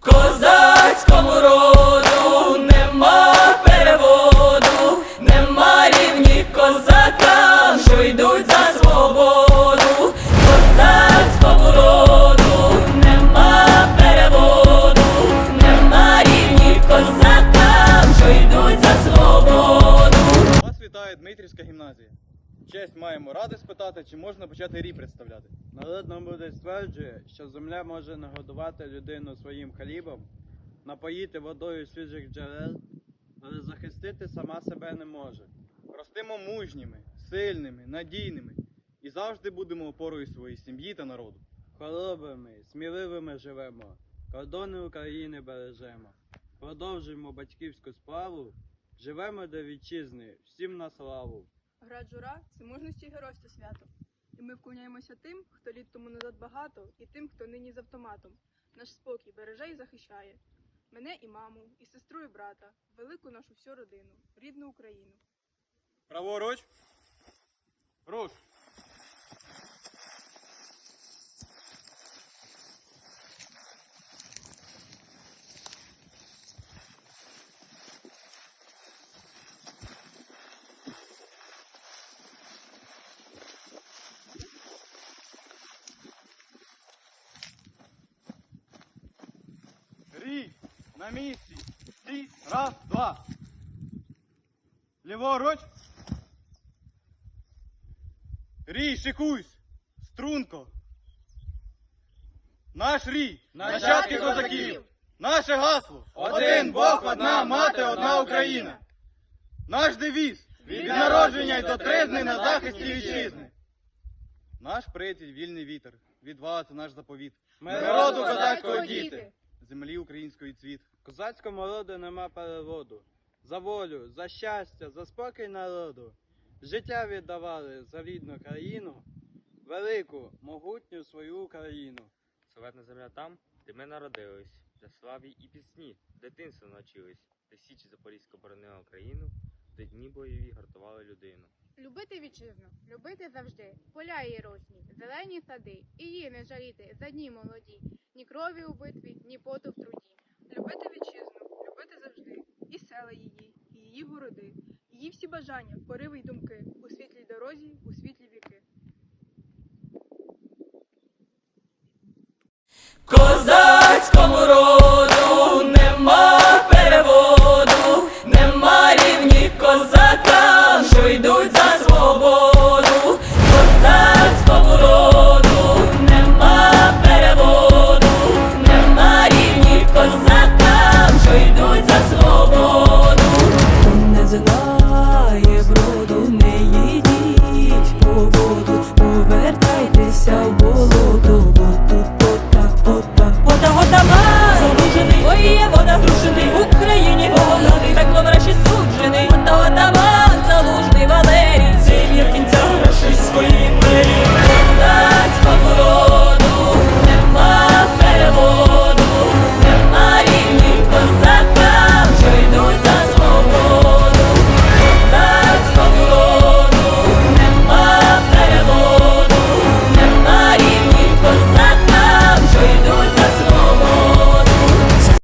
Козацькому роду нема переводу, нема рівні козакам, що йдуть за свободу. Козацькому роду нема переводу, нема рівні козакам, що йдуть за свободу. Вас вітає Дмитрівська гімназія. Честь маємо ради спитати, чи можна почати рій представляти. Народна мудрість стверджує, що земля може нагодувати людину своїм хлібом, напоїти водою свіжих джерел, але захистити сама себе не може. Ростимо мужніми, сильними, надійними і завжди будемо опорою своїй сім'ї та народу. Хоробрими, сміливими живемо, кордони України бережемо. Продовжуємо батьківську справу, живемо до вітчизни, всім на славу. Гра Джура це мужності і геройство свято. Вклоняємося тим, хто літ тому назад багато, і тим, хто нині з автоматом. Наш спокій береже і захищає. Мене і маму, і сестру, і брата, велику нашу всю родину, рідну Україну. Праворуч. Руш. Рій, на місці. Стій, раз, два. Ліворуч. Рій, шикуйсь! Струнко! Наш рій! Нащадки козаків! Наше гасло! Один Бог, одна мати, одна Україна! Наш девіз! Від народження й до тризни на захисті вітчизни! Наш приятель вільний вітер, від вас наш заповіт. Ми Народу козацького козацького діти, землі української цвіт. Козацькому роду нема переводу. За волю, за щастя, за спокій народу. Життя віддавали за рідну країну, велику, могутню свою Україну. Славетна земля там, де ми народились, де славі і пісні, дитинство навчились, де січі Запорізька боронила Україну, де дні бойові гартували людину. Любити вітчизну, любити завжди, поля її росні, зелені сади, і її не жаліти за дні молоді, ні крові у битві, ні поту в труді. Любити вітчизну, любити завжди, і села її, і її городи, її всі бажання, пориви й думки, у світлій дорозі, у світлі віки. Козацькому роду